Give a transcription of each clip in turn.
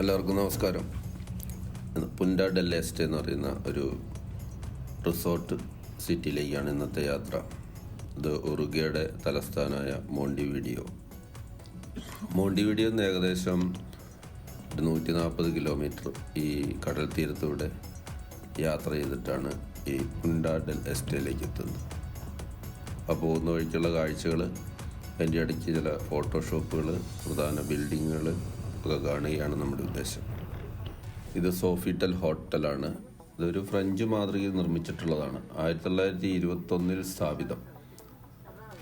എല്ലാവർക്കും നമസ്കാരം. പുൻഡ ഡെൽ എസ്റ്റേ എന്ന് പറയുന്ന ഒരു റിസോർട്ട് സിറ്റിയിലേക്കാണ് ഇന്നത്തെ യാത്ര. ഇത് ഉറുഗയുടെ തലസ്ഥാനമായ മോണ്ടിവീഡിയോ മോണ്ടിവീഡിയോ നിന്ന് ഏകദേശം ഒരു നൂറ്റി നാൽപ്പത് കിലോമീറ്റർ ഈ കടൽ തീരത്തൂടെ യാത്ര ചെയ്തിട്ടാണ് ഈ പുൻഡ ഡെൽ എസ്റ്റേയിലേക്ക് എത്തുന്നത്. അപ്പോൾ പോകുന്ന വഴിക്കുള്ള കാഴ്ചകൾ അതിന്റെ ഇടയ്ക്ക് ചില ഫോട്ടോഷോപ്പുകൾ പ്രധാന ബിൽഡിങ്ങുകൾ കാണുകയാണ് നമ്മുടെ ഉദ്ദേശം. ഇത് സോഫിറ്റൽ ഹോട്ടലാണ് ഇതൊരു ഫ്രഞ്ച് മാതൃകയിൽ നിർമ്മിച്ചിട്ടുള്ളതാണ്. ആയിരത്തി തൊള്ളായിരത്തി ഇരുപത്തൊന്നിൽ സ്ഥാപിതം.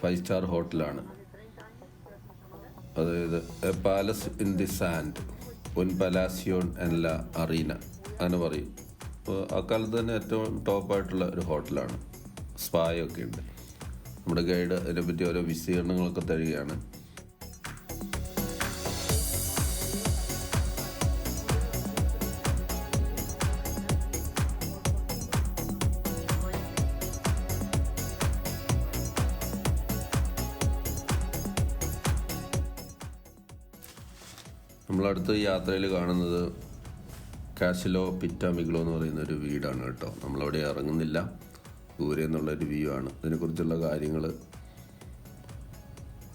ഫൈവ് സ്റ്റാർ ഹോട്ടലാണ് അതായത് a palace in the sand ഉൻ പലാസിയോൺ എന്ന അറീന അങ്ങനെ പറയും. അക്കാലത്ത് തന്നെ ഏറ്റവും ടോപ്പായിട്ടുള്ള ഒരു ഹോട്ടലാണ് സ്പായൊക്കെ ഉണ്ട്. നമ്മുടെ ഗൈഡ് അതിനെപ്പറ്റി ഓരോ വിശദീകരണങ്ങളൊക്കെ തരികയാണ്. നമ്മളടുത്ത് യാത്രയിൽ കാണുന്നത് കാസിലോ പിറ്റാമിഗ്ലോ എന്ന് പറയുന്ന ഒരു വീടാണ് കേട്ടോ. നമ്മളവിടെ ഇറങ്ങുന്നില്ല. ദൂരെ എന്നുള്ളൊരു വ്യൂ ആണ്. ഇതിനെക്കുറിച്ചുള്ള കാര്യങ്ങൾ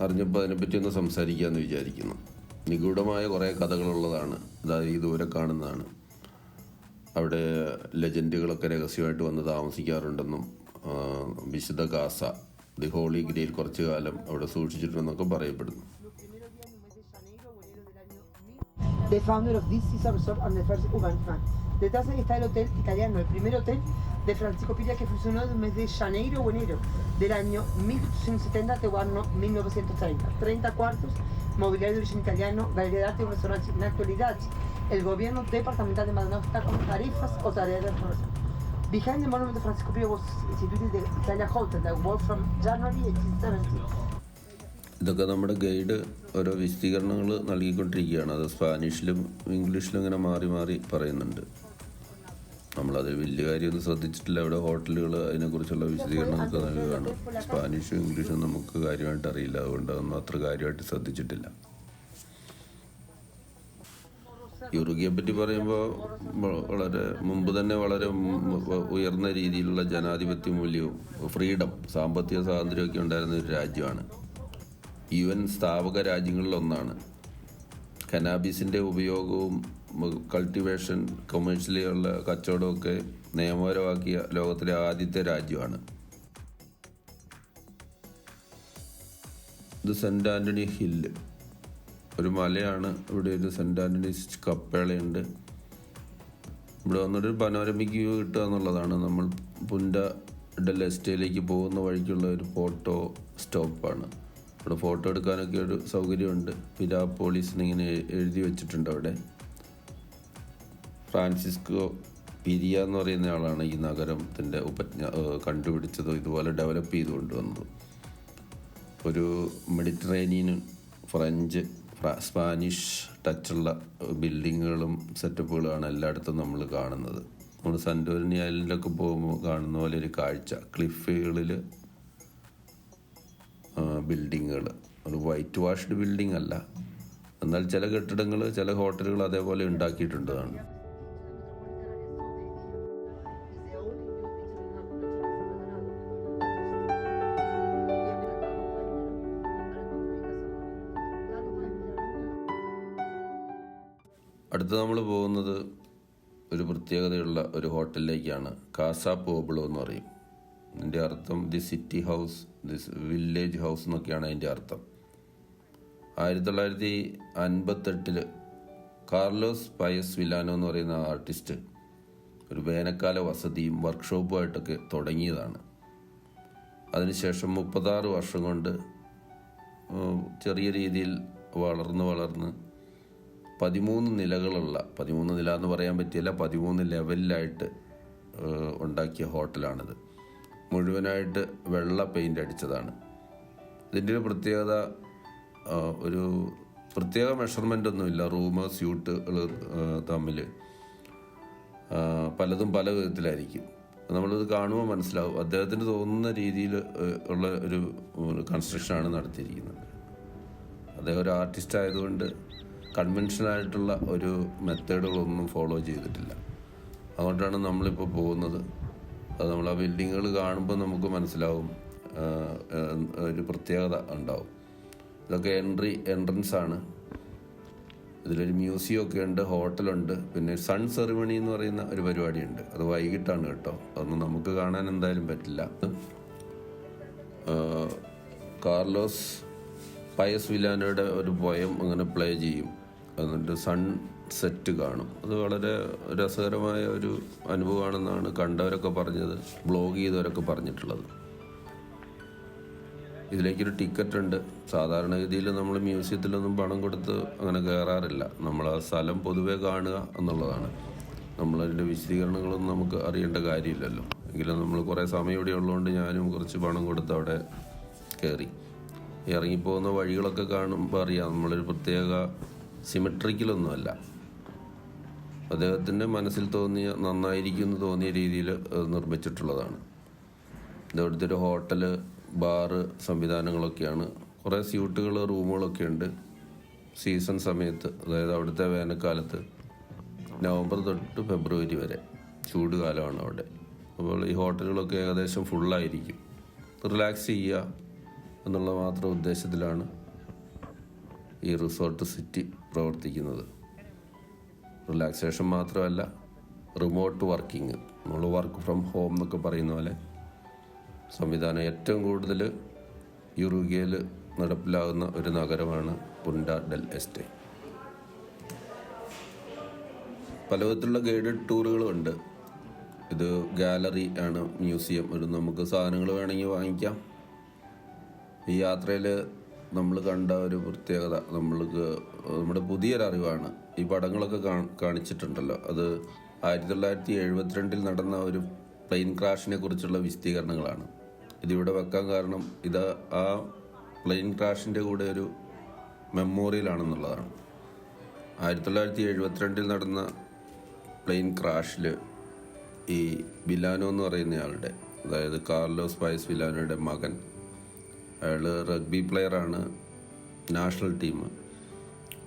അറിഞ്ഞപ്പോൾ അതിനെപ്പറ്റി ഒന്ന് സംസാരിക്കാമെന്ന് വിചാരിക്കുന്നു. നിഗൂഢമായ കുറേ കഥകളുള്ളതാണ്. അതായത് ഈ ദൂരെ കാണുന്നതാണ്. അവിടെ ലെജൻഡുകളൊക്കെ രഹസ്യമായിട്ട് വന്ന് താമസിക്കാറുണ്ടെന്നും വിശുദ്ധ ഗാസ ദി ഹോളി ഗ്രയിൽ കുറച്ചു കാലം അവിടെ സൂക്ഷിച്ചിട്ടുണ്ടെന്നൊക്കെ പറയപ്പെടുന്നു. The founder of this Caesar Resort and the first urban fan. Detrás de está el hotel italiano, el primer hotel de Francisco Piglia que funcionó en el mes de Janeiro o enero del año 1870 hasta el año 1930. 30 cuartos, mobiliario de origen italiano, galería de arte y un restaurante. En la actualidad, el gobierno departamental de Maldonado está con tarifas o tareas de restauración. Behind the monument of Francisco Piglia was instituted the Italia Hotel that worked from January 1870 ഇതൊക്കെ നമ്മുടെ guide ഓരോ വിശദീകരണങ്ങൾ നൽകിക്കൊണ്ടിരിക്കുകയാണ്. അത് സ്പാനിഷിലും ഇംഗ്ലീഷിലും ഇങ്ങനെ മാറി മാറി പറയുന്നുണ്ട്. നമ്മളത് വലിയ കാര്യമൊന്നും ശ്രദ്ധിച്ചിട്ടില്ല. അവിടെ ഹോട്ടലുകൾ അതിനെക്കുറിച്ചുള്ള വിശദീകരണങ്ങളൊക്കെ നൽകുകയാണ്. സ്പാനിഷും ഇംഗ്ലീഷും നമുക്ക് കാര്യമായിട്ട് അറിയില്ല. അതുകൊണ്ട് അതൊന്നും അത്ര കാര്യമായിട്ട് ശ്രദ്ധിച്ചിട്ടില്ല. യുറുഗിയെ പറ്റി പറയുമ്പോൾ വളരെ മുമ്പ് തന്നെ വളരെ ഉയർന്ന രീതിയിലുള്ള ജനാധിപത്യ മൂല്യവും ഫ്രീഡം സാമ്പത്തിക സ്വാതന്ത്ര്യമൊക്കെ ഉണ്ടായിരുന്ന ഒരു രാജ്യമാണ്. യു എൻ സ്ഥാപക രാജ്യങ്ങളിലൊന്നാണ് കനാബീസിന്റെ ഉപയോഗവും കൾട്ടിവേഷൻ കൊമേഴ്ഷ്യലിയുള്ള കച്ചവടമൊക്കെ നിയമപരമാക്കിയ ലോകത്തിലെ ആദ്യത്തെ രാജ്യമാണ്. ഇത് സെന്റ് ആന്റണി ഹില്ല് ഒരു മലയാണ് ഇവിടെ ഒരു സെന്റ് ആന്റണീസ് കപ്പേളയുണ്ട്. ഇവിടെ വന്നിട്ട് പനോരമിക് വ്യൂ കിട്ടുക എന്നുള്ളതാണ്. നമ്മൾ പുൻഡ ഡെൽ എസ്റ്റേയിലേക്ക് പോകുന്ന വഴിക്കുള്ള ഒരു ഫോട്ടോ സ്റ്റോപ്പാണ്. ഇവിടെ ഫോട്ടോ എടുക്കാനൊക്കെ ഒരു സൗകര്യമുണ്ട്. പിരാപോളിസിന് ഇങ്ങനെ എഴുതി വെച്ചിട്ടുണ്ട് അവിടെ. ഫ്രാൻസിസ്കോ പിരിയ എന്ന് പറയുന്ന ആളാണ് ഈ നഗരത്തിന്റെ ഉപജ്ഞ കണ്ടുപിടിച്ചതോ ഇതുപോലെ ഡെവലപ്പ് ചെയ്ത് കൊണ്ടുവന്നത്. ഒരു മെഡിറ്ററേനിയൻ ഫ്രഞ്ച് ഫ്ര- സ്പാനിഷ് ടച്ചുള്ള ബിൽഡിങ്ങുകളും സെറ്റപ്പുകളുമാണ് എല്ലായിടത്തും നമ്മൾ കാണുന്നത്. നമ്മൾ സന്റോരിനി ഐലൻഡിലൊക്കെ പോകുമ്പോൾ കാണുന്ന പോലെ ഒരു കാഴ്ച. ക്ലിഫുകളിൽ ബിൽഡിങ്ങുകൾ അത് വൈറ്റ് വാഷ്ഡ് ബിൽഡിംഗ് അല്ല. എന്നാൽ ചില കെട്ടിടങ്ങൾ ചില ഹോട്ടലുകൾ അതേപോലെ ഉണ്ടാക്കിയിട്ടുണ്ടതാണ് അടുത്ത് നമ്മൾ പോകുന്നത് ഒരു പ്രത്യേകതയുള്ള ഒരു ഹോട്ടലിലേക്കാണ്. കാസ പോബിളോ എന്ന് പറയും. ഇതിന്റെ അർത്ഥം the city house the village house എന്നൊക്കെയാണ് അതിന്റെ അർത്ഥം. ആയിരത്തി തൊള്ളായിരത്തി അൻപത്തെട്ടിൽ കാർലോസ് പയസ് വിലാനോ എന്ന് പറയുന്ന ആർട്ടിസ്റ്റ് ഒരു വേനൽക്കാല വസതിയും വർക്ക്ഷോപ്പുമായിട്ടൊക്കെ തുടങ്ങിയതാണ്. അതിനുശേഷം മുപ്പത്താറ് വർഷം കൊണ്ട് ചെറിയ രീതിയിൽ വളർന്ന് വളർന്ന് പതിമൂന്ന് നിലകളുള്ള പതിമൂന്ന് നില എന്ന് പറയാൻ പറ്റില്ല പതിമൂന്ന് ലെവലിലായിട്ട് ഉണ്ടാക്കിയ ഹോട്ടലാണിത്. മുഴുവനായിട്ട് വെള്ള പെയിന്റ് അടിച്ചതാണ്. ഇതിന്റെ ഒരു പ്രത്യേകത ഒരു പ്രത്യേക മെഷർമെന്റ് ഒന്നുമില്ല. റൂമ് സ്യൂട്ടുകൾ തമ്മിൽ പലതും പല വിധത്തിലായിരിക്കും. നമ്മളിത് കാണുമ്പോൾ മനസ്സിലാവും. അദ്ദേഹത്തിന് തോന്നുന്ന രീതിയിൽ ഉള്ള ഒരു കൺസ്ട്രക്ഷനാണ് നടത്തിയിരിക്കുന്നത്. അദ്ദേഹം ഒരു ആർട്ടിസ്റ്റ് ആയതുകൊണ്ട് കൺവെൻഷനായിട്ടുള്ള ഒരു മെത്തേഡുകളൊന്നും ഫോളോ ചെയ്തിട്ടില്ല. അതുകൊണ്ടാണ് നമ്മളിപ്പോൾ പോകുന്നത്. അത് നമ്മൾ ആ ബിൽഡിങ്ങുകൾ കാണുമ്പോൾ നമുക്ക് മനസ്സിലാവും ഒരു പ്രത്യേകത ഉണ്ടാവും. ഇതൊക്കെ എൻട്രി എൻട്രൻസ് ആണ്. ഇതിലൊരു മ്യൂസിയം ഒക്കെ ഉണ്ട് ഹോട്ടലുണ്ട് പിന്നെ സൺ സെറിമണി എന്ന് പറയുന്ന ഒരു പരിപാടിയുണ്ട്. അത് വൈകിട്ടാണ് കേട്ടോ. അതൊന്നും നമുക്ക് കാണാൻ എന്തായാലും പറ്റില്ല. കാർലോസ് പയസ് വിലാനയുടെ ഒരു പോയം അങ്ങനെ പ്ലേ ചെയ്യും. എന്നിട്ട് സൺ സെറ്റ് കാണും. അത് വളരെ രസകരമായ ഒരു അനുഭവമാണെന്നാണ് കണ്ടവരൊക്കെ പറഞ്ഞത് ബ്ലോഗ് ചെയ്തവരൊക്കെ പറഞ്ഞിട്ടുള്ളത്. ഇതിലേക്കൊരു ടിക്കറ്റ് ഉണ്ട്. സാധാരണഗതിയിൽ നമ്മൾ മ്യൂസിയത്തിലൊന്നും പണം കൊടുത്ത് അങ്ങനെ കയറാറില്ല. നമ്മൾ ആ സ്ഥലം പൊതുവേ കാണുക എന്നുള്ളതാണ്. നമ്മളതിന്റെ വിശദീകരണങ്ങളൊന്നും നമുക്ക് അറിയേണ്ട കാര്യമില്ലല്ലോ. എങ്കിലും നമ്മൾ കുറേ സമയം ഇവിടെ ഉള്ളതുകൊണ്ട് ഞാനും കുറച്ച് പണം കൊടുത്ത് അവിടെ കയറി. ഇറങ്ങിപ്പോകുന്ന വഴികളൊക്കെ കാണുമ്പോൾ അറിയാം. നമ്മളൊരു പ്രത്യേക സിമെട്രിക്കലൊന്നുമല്ല അദ്ദേഹത്തിന്റെ മനസ്സിൽ തോന്നിയ നന്നായിരിക്കും തോന്നിയ രീതിയിൽ നിർമ്മിച്ചിട്ടുള്ളതാണ്. ഇതവിടുത്തെ ഒരു ഹോട്ടൽ ബാറ് സംവിധാനങ്ങളൊക്കെയാണ്. കുറേ സ്യൂട്ടുകൾ റൂമുകളൊക്കെ ഉണ്ട്. സീസൺ സമയത്ത് അതായത് അവിടുത്തെ വേനൽക്കാലത്ത് നവംബർ തൊട്ട് ഫെബ്രുവരി വരെ ചൂട് കാലമാണ് അവിടെ. അപ്പോൾ ഈ ഹോട്ടലുകളൊക്കെ ഏകദേശം ഫുള്ളായിരിക്കും. റിലാക്സ് ചെയ്യുക എന്നുള്ള മാത്രം ഉദ്ദേശത്തിലാണ് ഈ റിസോർട്ട് സിറ്റി പ്രവർത്തിക്കുന്നത്. റിലാക്സേഷൻ മാത്രമല്ല റിമോട്ട് വർക്കിംഗ്. നമ്മൾ വർക്ക് ഫ്രം ഹോം എന്നൊക്കെ പറയുന്ന പോലെ സംവിധാനം ഏറ്റവും കൂടുതൽ യുറുഗിയയിൽ നടപ്പിലാകുന്ന ഒരു നഗരമാണ് പുണ്ട ഡെൽ എസ്റ്റേ. പലവിധത്തിലുള്ള ഗൈഡഡ് ടൂറുകളുണ്ട് ഇത് ഗാലറി ആണ് മ്യൂസിയം. ഒരു നമുക്ക് സാധനങ്ങൾ വേണമെങ്കിൽ വാങ്ങിക്കാം. ഈ യാത്രയിൽ നമ്മൾ കണ്ട ഒരു പ്രത്യേകത നമ്മൾക്ക് നമ്മുടെ പുതിയൊരറിവാണ്. ഈ പടങ്ങളൊക്കെ കാണിച്ചിട്ടുണ്ടല്ലോ. അത് ആയിരത്തി തൊള്ളായിരത്തി എഴുപത്തിരണ്ടിൽ നടന്ന ഒരു പ്ലെയിൻ ക്രാഷിനെ കുറിച്ചുള്ള വിശദീകരണങ്ങളാണ്. ഇതിവിടെ വെക്കാൻ കാരണം ഇത് ആ പ്ലെയിൻ ക്രാഷിന്റെ കൂടെ ഒരു മെമ്മോറിയലാണെന്നുള്ളതാണ്. ആയിരത്തി തൊള്ളായിരത്തി എഴുപത്തിരണ്ടിൽ നടന്ന പ്ലെയിൻ ക്രാഷിൽ ഈ വിലാനോ എന്ന് പറയുന്നയാളുടെ അതായത് കാർലോസ് പയസ് വിലാനോയുടെ മകൻ അയാൾ റഗ്ബി പ്ലെയറാണ് നാഷണൽ ടീം.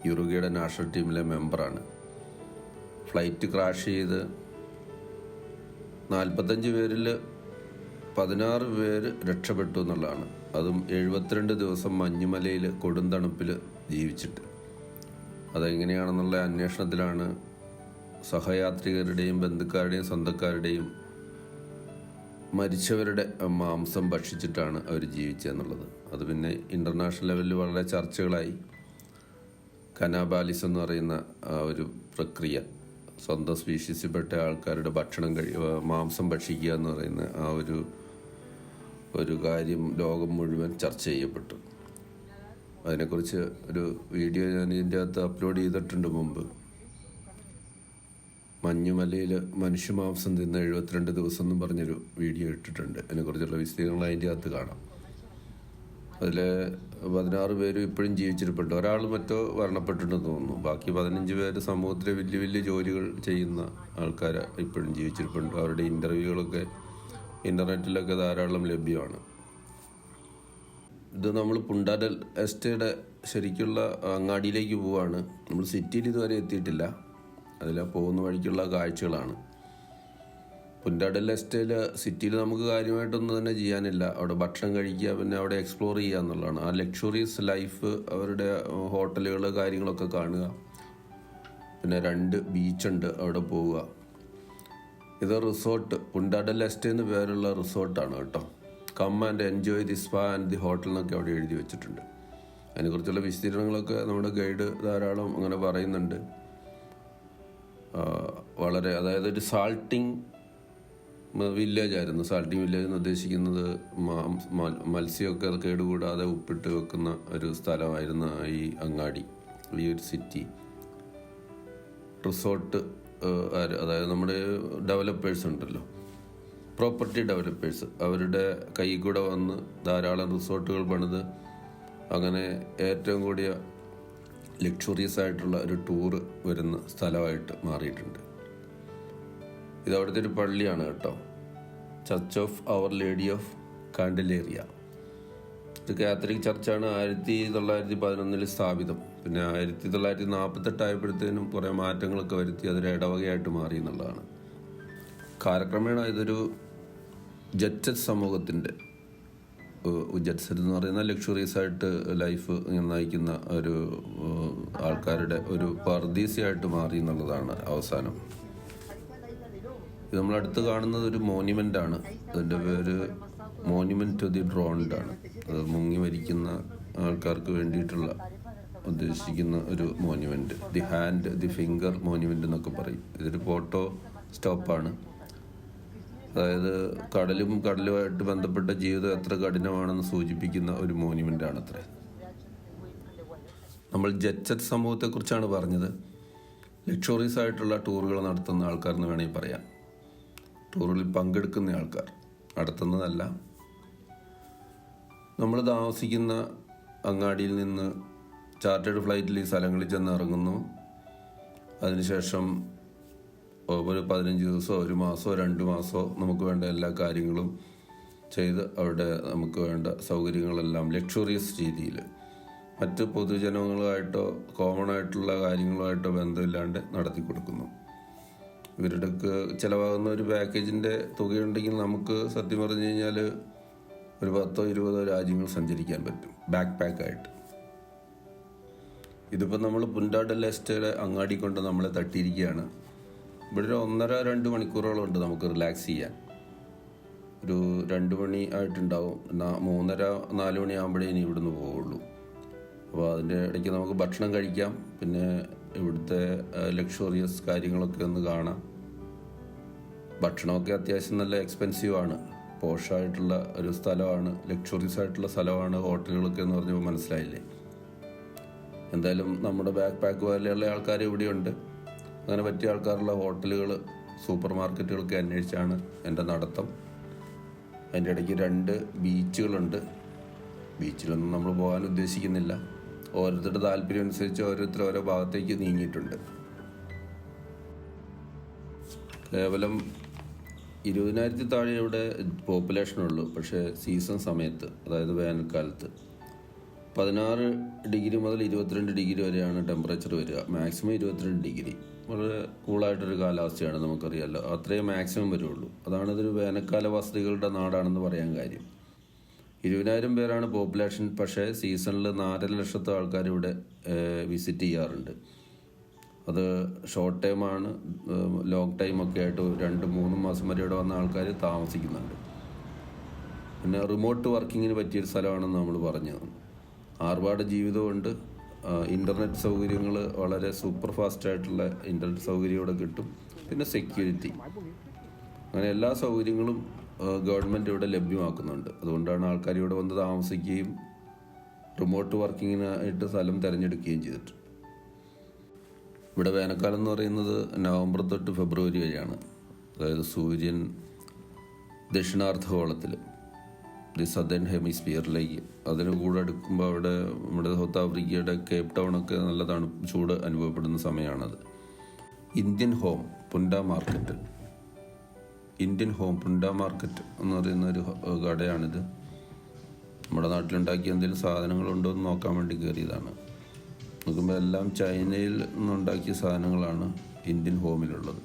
യുറുഗയുടെ നാഷണൽ ടീമിലെ മെമ്പറാണ്. ഫ്ലൈറ്റ് ക്രാഷ് ചെയ്ത് നാൽപ്പത്തഞ്ച് പേരിൽ പതിനാറ് പേര് രക്ഷപ്പെട്ടു എന്നുള്ളതാണ്. അതും എഴുപത്തിരണ്ട് ദിവസം മഞ്ഞുമലയിൽ കൊടുന്തണുപ്പിൽ ജീവിച്ചിട്ട്. അതെങ്ങനെയാണെന്നുള്ള അന്വേഷണത്തിലാണ് സഹയാത്രികരുടെയും ബന്ധുക്കാരുടെയും സ്വന്തക്കാരുടെയും മരിച്ചവരുടെ മാംസം ഭക്ഷിച്ചിട്ടാണ് അവർ ജീവിച്ചതെന്നുള്ളത് അത് പിന്നെ ഇന്റർനാഷണൽ ലെവലിൽ വളരെ ചർച്ചകളായി. കനാബാലിസ് എന്ന് പറയുന്ന ഒരു പ്രക്രിയ. സ്വന്തം സ്പീഷീസിൽപ്പെട്ട ആൾക്കാരുടെ ഭക്ഷണം കഴി മാംസം ഭക്ഷിക്കുക എന്ന് പറയുന്ന ആ ഒരു ഒരു കാര്യം ലോകം മുഴുവൻ ചർച്ച ചെയ്യപ്പെട്ടു. അതിനെക്കുറിച്ച് ഒരു വീഡിയോ ഞാൻ ഇതിന്റെ അകത്ത് അപ്ലോഡ് ചെയ്തിട്ടുണ്ട് മുമ്പ്. മഞ്ഞുമലയിൽ മനുഷ്യമാംസം തിന്ന എഴുപത്തിരണ്ട് ദിവസം എന്നും പറഞ്ഞൊരു വീഡിയോ ഇട്ടിട്ടുണ്ട്. അതിനെക്കുറിച്ചുള്ള വിശദീകരണങ്ങൾ അതിന്റെ അകത്ത് കാണാം. അതിൽ പതിനാറ് പേരും ഇപ്പോഴും ജീവിച്ചിരിപ്പുണ്ട്. ഒരാൾ മറ്റോ മരണപ്പെട്ടിട്ടുണ്ടെന്ന് തോന്നുന്നു. ബാക്കി പതിനഞ്ച് പേര് സമൂഹത്തിലെ വലിയ വലിയ ജോലികൾ ചെയ്യുന്ന ആൾക്കാർ ഇപ്പോഴും ജീവിച്ചിരിപ്പുണ്ട്. അവരുടെ ഇന്റർവ്യൂകളൊക്കെ ഇന്റർനെറ്റിലൊക്കെ ധാരാളം ലഭ്യമാണ്. ഇത് നമ്മൾ പുണ്ടാരൽ എസ്റ്റേയുടെ ശരിക്കുള്ള അങ്ങാടിയിലേക്ക് പോവാണ്. നമ്മൾ സിറ്റിയിൽ ഇതുവരെ എത്തിയിട്ടില്ല. അതിൽ പോകുന്ന വഴിക്കുള്ള കാഴ്ചകളാണ്. പുൻഡാടൽ എസ്റ്റേൽ സിറ്റിയിൽ നമുക്ക് കാര്യമായിട്ടൊന്നും തന്നെ ചെയ്യാനില്ല. അവിടെ ഭക്ഷണം കഴിക്കുക പിന്നെ അവിടെ എക്സ്പ്ലോർ ചെയ്യുക എന്നുള്ളതാണ്. ആ ലക്ഷറീസ് ലൈഫ് അവരുടെ ഹോട്ടലുകൾ കാര്യങ്ങളൊക്കെ കാണുക. പിന്നെ രണ്ട് ബീച്ചുണ്ട് അവിടെ പോവുക. ഇത് റിസോർട്ട് പുണ്ടാഡൽ എസ്റ്റേ എന്ന് പേരുള്ള റിസോർട്ടാണ് കേട്ടോ. Come and enjoy the spa and the hotel എന്നൊക്കെ അവിടെ എഴുതി വെച്ചിട്ടുണ്ട്. അതിനെക്കുറിച്ചുള്ള വിശദീകരണങ്ങളൊക്കെ നമ്മുടെ ഗൈഡ് ധാരാളം അങ്ങനെ പറയുന്നുണ്ട്. വളരെ അതായത് ഒരു സാൾട്ടിങ് വില്ലേജ് ആയിരുന്നു. സാൾട്ടിങ് വില്ലേജ് എന്ന് ഉദ്ദേശിക്കുന്നത് മത്സ്യമൊക്കെ കേടുകൂടാതെ ഉപ്പിട്ട് വെക്കുന്ന ഒരു സ്ഥലമായിരുന്നു ഈ അങ്ങാടി ഈ ഒരു സിറ്റി റിസോർട്ട് അതായത് നമ്മുടെ ഡെവലപ്പേഴ്സ് ഉണ്ടല്ലോ. പ്രോപ്പർട്ടി ഡെവലപ്പേഴ്സ് അവരുടെ കൈ കൂടെ വന്ന് ധാരാളം റിസോർട്ടുകൾ പണിത് അങ്ങനെ ഏറ്റവും കൂടിയ ലക്ഷറീസ് ആയിട്ടുള്ള ഒരു ടൂർ വരുന്ന സ്ഥലമായിട്ട് മാറിയിട്ടുണ്ട്. ഇത് അവിടുത്തെ ഒരു പള്ളിയാണ് കേട്ടോ. Church of our lady of Candelaria ഇത് കാത്തലിക് ചർച്ചാണ് ആയിരത്തി തൊള്ളായിരത്തി പതിനൊന്നിൽ സ്ഥാപിതം. പിന്നെ ആയിരത്തി തൊള്ളായിരത്തി നാൽപ്പത്തെട്ടായപ്പോഴത്തേനും കുറേ മാറ്റങ്ങളൊക്കെ വരുത്തി അതൊരു ഇടവകയായിട്ട് മാറി എന്നുള്ളതാണ്. കാലക്രമേണ ഇതൊരു ജഡ്ജസ് സമൂഹത്തിന്റെ ജഡ്സെറ്റ് എന്ന് പറയുന്ന ലക്ഷറീസ് ആയിട്ട് ലൈഫ് നയിക്കുന്ന ഒരു ആൾക്കാരുടെ ഒരു പർദീസയായിട്ട് മാറി എന്നുള്ളതാണ് അവസാനം. ഇത് നമ്മൾ അടുത്ത് കാണുന്നത് ഒരു മോന്യുമെന്റ് ആണ്. അതിന്റെ പേര് മോന്യുമെന്റ് ടു ദി ഡ്രോൺഡ് ആണ്. അത് മുങ്ങി മരിക്കുന്ന ആൾക്കാർക്ക് വേണ്ടിയിട്ടുള്ള ഉദ്ദേശിക്കുന്ന ഒരു monument the hand the finger monument എന്നൊക്കെ പറയും. ഇതൊരു ഫോട്ടോ സ്റ്റോപ്പാണ് അതായത് കടലും കടലുമായിട്ട് ബന്ധപ്പെട്ട ജീവിതം എത്ര കഠിനമാണെന്ന് സൂചിപ്പിക്കുന്ന ഒരു മോന്യുമെന്റ് ആണ് അത്രേ. നമ്മൾ ജഡ്ജറ്റ് സമൂഹത്തെക്കുറിച്ചാണ് പറഞ്ഞത്. ലക്ഷറീസ് ആയിട്ടുള്ള ടൂറുകൾ നടത്തുന്ന ആൾക്കാരെന്ന് വേണമെങ്കിൽ പറയാം. ടൂറിൽ പങ്കെടുക്കുന്ന ആൾക്കാർ. നടത്തുന്നതല്ല. നമ്മൾ താമസിക്കുന്ന അങ്ങാടിയിൽ നിന്ന് ചാർട്ടേഡ് ഫ്ലൈറ്റിൽ ഈ സ്ഥലങ്ങളിൽ ചെന്ന് ഇറങ്ങുന്നു. അതിനുശേഷം ഒരു പതിനഞ്ച് ദിവസമോ ഒരു മാസമോ രണ്ട് മാസമോ നമുക്ക് വേണ്ട എല്ലാ കാര്യങ്ങളും ചെയ്ത് അവിടെ നമുക്ക് വേണ്ട സൗകര്യങ്ങളെല്ലാം ലക്ഷറിയസ് രീതിയിൽ. മറ്റ് പൊതുജനങ്ങളുമായിട്ടോ കോമൺ ആയിട്ടുള്ള കാര്യങ്ങളുമായിട്ടോ ബന്ധമില്ലാണ്ട് നടത്തി കൊടുക്കുന്നു ഇവരുടെ ചിലവാകുന്ന ഒരു പാക്കേജിന്റെ തുകയുണ്ടെങ്കിൽ നമുക്ക് സത്യം പറഞ്ഞു കഴിഞ്ഞാൽ ഒരു പത്തോ ഇരുപതോ രാജ്യങ്ങൾ സഞ്ചരിക്കാൻ പറ്റും ബാക്ക് പാക്കായിട്ട് ഇതിപ്പോൾ നമ്മൾ പുൻഡാഡൽ എസ്റ്റേറ്റ് അങ്ങാടി കൊണ്ട് നമ്മളെ തട്ടിയിരിക്കുകയാണ്. ഇവിടെ ഒരു ഒന്നര രണ്ട് മണിക്കൂറോളം ഉണ്ട് നമുക്ക് റിലാക്സ് ചെയ്യാൻ. ഒരു രണ്ട് മണി ആയിട്ടുണ്ടാവും. മൂന്നര നാല് മണി ആകുമ്പോഴേ ഇനി ഇവിടുന്ന് പോവുള്ളൂ. അപ്പോൾ അതിന്റെ ഇടയ്ക്ക് നമുക്ക് ഭക്ഷണം കഴിക്കാം. പിന്നെ ഇവിടുത്തെ ലക്ഷറിയസ് കാര്യങ്ങളൊക്കെ ഒന്ന് കാണാം. ഭക്ഷണമൊക്കെ അത്യാവശ്യം നല്ല എക്സ്പെൻസീവ് ആണ്. പോഷായിട്ടുള്ള ഒരു സ്ഥലമാണ് ലക്ഷറീസ് ആയിട്ടുള്ള സ്ഥലമാണ് ഹോട്ടലുകളൊക്കെ എന്ന് പറഞ്ഞപ്പോൾ മനസ്സിലായില്ലേ? എന്തായാലും നമ്മുടെ ബാക്ക് പാക്ക് പോലെയുള്ള ആൾക്കാർ ഇവിടെയുണ്ട്. അങ്ങനെ പറ്റിയ ആൾക്കാരുള്ള ഹോട്ടലുകൾ സൂപ്പർ മാർക്കറ്റുകളൊക്കെ അന്വേഷിച്ചാണ് എന്റെ നടത്തം. അതിന്റെ ഇടയ്ക്ക് രണ്ട് ബീച്ചുകളുണ്ട് ബീച്ചിലൊന്നും നമ്മൾ പോകാൻ ഉദ്ദേശിക്കുന്നില്ല. ഓരോരുത്തരുടെ താല്പര്യം അനുസരിച്ച് ഓരോരുത്തർ ഓരോ ഭാഗത്തേക്ക് നീങ്ങിയിട്ടുണ്ട്. കേവലം ഇരുപതിനായിരത്തി താഴെ ഇവിടെ പോപ്പുലേഷനുള്ളൂ പക്ഷേ സീസൺ സമയത്ത് അതായത് വേനൽക്കാലത്ത്. പതിനാറ് ഡിഗ്രി മുതൽ ഇരുപത്തിരണ്ട് ഡിഗ്രി വരെയാണ് ടെമ്പറേച്ചർ വരിക. മാക്സിമം ഇരുപത്തിരണ്ട് ഡിഗ്രി. വളരെ കൂളായിട്ടൊരു കാലാവസ്ഥയാണ് നമുക്കറിയാമല്ലോ അത്രയും മാക്സിമം വരുള്ളൂ. അതാണ് ഇതൊരു വേനൽക്കാല വസതികളുടെ നാടാണെന്ന് പറയാൻ കാര്യം. ഇരുപതിനായിരം പേരാണ് പോപ്പുലേഷൻ പക്ഷേ സീസണിൽ നാലര ലക്ഷത്തെ ആൾക്കാർ ഇവിടെ വിസിറ്റ് ചെയ്യാറുണ്ട്. അത് ഷോർട്ട് ടൈമാണ് ലോങ് ടൈം ഒക്കെ ആയിട്ട് രണ്ട് മൂന്ന് മാസം വരെ ഇവിടെ വന്ന ആൾക്കാർ താമസിക്കുന്നുണ്ട്. പിന്നെ റിമോട്ട് വർക്കിങ്ങിന് പറ്റിയൊരു സ്ഥലമാണെന്ന് നമ്മൾ പറഞ്ഞത് ആർഭാട് ജീവിതമുണ്ട് ഇന്റർനെറ്റ് സൗകര്യങ്ങൾ വളരെ സൂപ്പർ ഫാസ്റ്റ് ആയിട്ടുള്ള ഇന്റർനെറ്റ് സൗകര്യം ഇവിടെ കിട്ടും. പിന്നെ സെക്യൂരിറ്റി. അങ്ങനെ എല്ലാ സൗകര്യങ്ങളും ഗവൺമെന്റ് ഇവിടെ ലഭ്യമാക്കുന്നുണ്ട്. അതുകൊണ്ടാണ് ആൾക്കാർ ഇവിടെ വന്ന് താമസിക്കുകയും റിമോട്ട് വർക്കിങ്ങിനായിട്ട് സ്ഥലം തിരഞ്ഞെടുക്കുകയും ചെയ്തിട്ട്. ഇവിടെ വേനൽക്കാലം എന്ന് പറയുന്നത് നവംബർ തൊട്ട് ഫെബ്രുവരി വരെയാണ്. അതായത് സൂര്യൻ ദക്ഷിണാർദ്ധഗോളത്തിൽ ദി സദേൺ ഹെമിസ്ഫിയറിലേക്ക് അതിന് കൂടെ അടുക്കുമ്പോൾ അവിടെ നമ്മുടെ സൗത്ത് ആഫ്രിക്കയുടെ കേപ്പ് ടൗൺ ഒക്കെ നല്ല തണുപ്പ് ചൂട് അനുഭവപ്പെടുന്ന സമയമാണത്. Indian home Punta market Indian home Punta market എന്ന് പറയുന്ന ഒരു കടയാണിത്. നമ്മുടെ നാട്ടിലുണ്ടാക്കിയ എന്തെങ്കിലും സാധനങ്ങളുണ്ടോ എന്ന് നോക്കാൻ വേണ്ടി കയറിയതാണ്. നോക്കുമ്പോൾ എല്ലാം ചൈനയിൽ നിന്നുണ്ടാക്കിയ സാധനങ്ങളാണ് ഇന്ത്യൻ ഹോമിലുള്ളത്.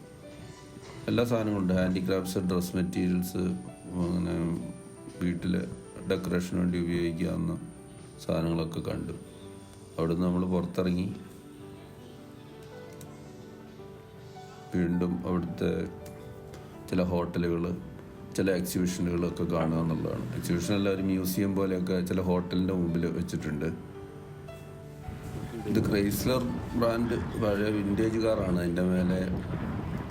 എല്ലാ സാധനങ്ങളുണ്ട് ഹാൻഡിക്രാഫ്റ്റ്സ് ഡ്രസ് മെറ്റീരിയൽസ് അങ്ങനെ വീട്ടിൽ ഡെക്കറേഷന് വേണ്ടി ഉപയോഗിക്കാവുന്ന സാധനങ്ങളൊക്കെ കണ്ടു. അവിടുന്ന് നമ്മൾ പുറത്തിറങ്ങി. വീണ്ടും അവിടുത്തെ ചില ഹോട്ടലുകൾ ചില എക്സിബിഷനുകളൊക്കെ കാണുക എന്നുള്ളതാണ്. എക്സിബിഷൻ അല്ല ഒരു മ്യൂസിയം പോലെയൊക്കെ ചില ഹോട്ടലിന്റെ മുമ്പിൽ വെച്ചിട്ടുണ്ട്. ഇത് ക്രൈസ്ലർ ബ്രാൻഡ് പഴയ വിന്റേജ് കാറാണ്. അതിന്റെ മേലെ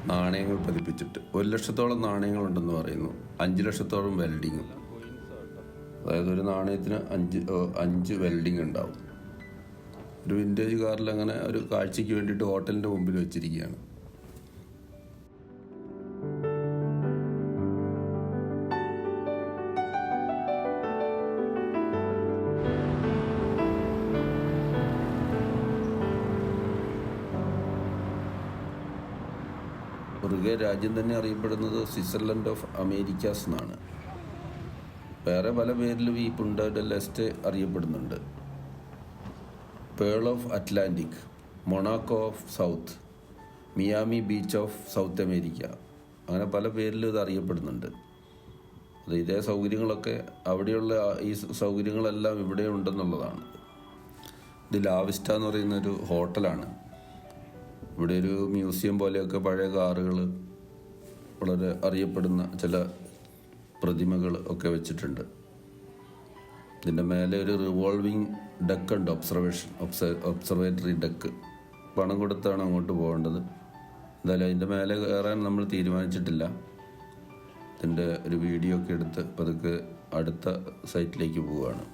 നാണയങ്ങൾ പതിപ്പിച്ചിട്ട്. ഒരു ലക്ഷത്തോളം നാണയങ്ങളുണ്ടെന്ന് പറയുന്നു. അഞ്ച് ലക്ഷത്തോളം വെൽഡിങ്ങും. അതായത് ഒരു നാണയത്തിന് അഞ്ച് അഞ്ച് വെൽഡിങ് ഉണ്ടാവും. ഒരു വിന്റേജ് കാറിൽ അങ്ങനെ ഒരു കാഴ്ചയ്ക്ക് വേണ്ടിയിട്ട് ഹോട്ടലിന്റെ മുമ്പിൽ വെച്ചിരിക്കുകയാണ്. പുറകെ രാജ്യം തന്നെ അറിയപ്പെടുന്നത് സ്വിറ്റ്സർലൻഡ് ഓഫ് അമേരിക്കാസ് എന്നാണ്. വേറെ പല പേരിലും ഈ പുണ്ട ഡെൽ അറിയപ്പെടുന്നുണ്ട്. Pearl of Atlantic Monaco of south Miami beach of south America അങ്ങനെ പല പേരിലും ഇത് അറിയപ്പെടുന്നുണ്ട്. അത് ഇതേ സൗകര്യങ്ങളൊക്കെ അവിടെയുള്ള ഈ സൗകര്യങ്ങളെല്ലാം ഇവിടെ ഉണ്ടെന്നുള്ളതാണ് ഇത് ലാവിസ്റ്റ എന്ന് പറയുന്ന ഒരു ഹോട്ടലാണ്. ഇവിടെ ഒരു മ്യൂസിയം പോലെയൊക്കെ പഴയ കാറുകൾ വളരെ അറിയപ്പെടുന്ന ചില പ്രതിമകൾ ഒക്കെ വെച്ചിട്ടുണ്ട്. ഇതിന്റെ മേലെ ഒരു റിവോൾവിങ് ഡക്ക് ഉണ്ട് ഒബ്സർവേഷൻ ഒബ്സർവേറ്ററി ഡക്ക് പണം കൊടുത്താണ് അങ്ങോട്ട് പോകേണ്ടത്. എന്തായാലും അതിന്റെ മേലെ കയറാൻ നമ്മൾ തീരുമാനിച്ചിട്ടില്ല. ഇതിന്റെ ഒരു വീഡിയോ ഒക്കെ എടുത്ത് പതുക്കെ അടുത്ത സൈറ്റിലേക്ക് പോവുകയാണ്.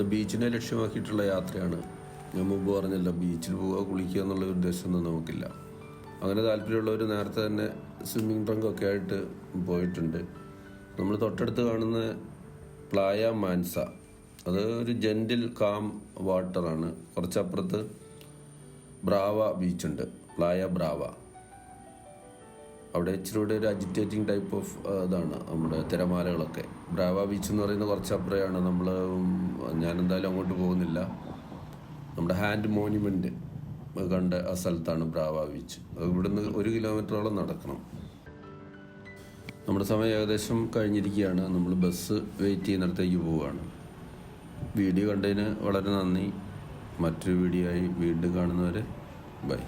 അടുത്ത ബീച്ചിനെ ലക്ഷ്യമാക്കിയിട്ടുള്ള യാത്രയാണ്. ഞാൻ മുമ്പ് പറഞ്ഞല്ലോ ബീച്ചിൽ പോവുക കുളിക്കുക എന്നുള്ള ഉദ്ദേശമൊന്നും നമുക്കില്ല. അങ്ങനെ താല്പര്യമുള്ളവർ നേരത്തെ തന്നെ സ്വിമ്മിങ് ട്രങ്കൊക്കെ ആയിട്ട് പോയിട്ടുണ്ട്. നമ്മൾ തൊട്ടടുത്ത് കാണുന്ന പ്ലായ മാൻസ. അത് ഒരു ജെന്റിൽ കാം വാട്ടറാണ്. കുറച്ചപ്പുറത്ത് ബ്രാവ ബീച്ചുണ്ട് പ്ലായ ബ്രാവ. അവിടെ ഇച്ചിരി ഒരു അജിറ്റേറ്റിംഗ് ടൈപ്പ് ഓഫ് ഇതാണ് നമ്മുടെ തിരമാലകളൊക്കെ. ബ്രാവ ബീച്ച് എന്ന് പറയുന്നത് കുറച്ച് അപ്പുറയാണ് നമ്മൾ ഞാൻ എന്തായാലും അങ്ങോട്ട് പോകുന്നില്ല. നമ്മുടെ ഹാൻഡ് മോണ്യുമെന്റ് കണ്ട ആ സ്ഥലത്താണ് ബ്രാവ ബീച്ച്. ഇവിടുന്ന് ഒരു കിലോമീറ്ററോളം നടക്കണം. നമ്മുടെ സമയം ഏകദേശം കഴിഞ്ഞിരിക്കുകയാണ്. നമ്മൾ ബസ് വെയിറ്റ് ചെയ്യുന്നിടത്തേക്ക് പോവുകയാണ്. വീഡിയോ കണ്ടതിന് വളരെ നന്ദി. മറ്റൊരു വീഡിയോ ആയി വീണ്ടും കാണുന്നവരെ ബൈ.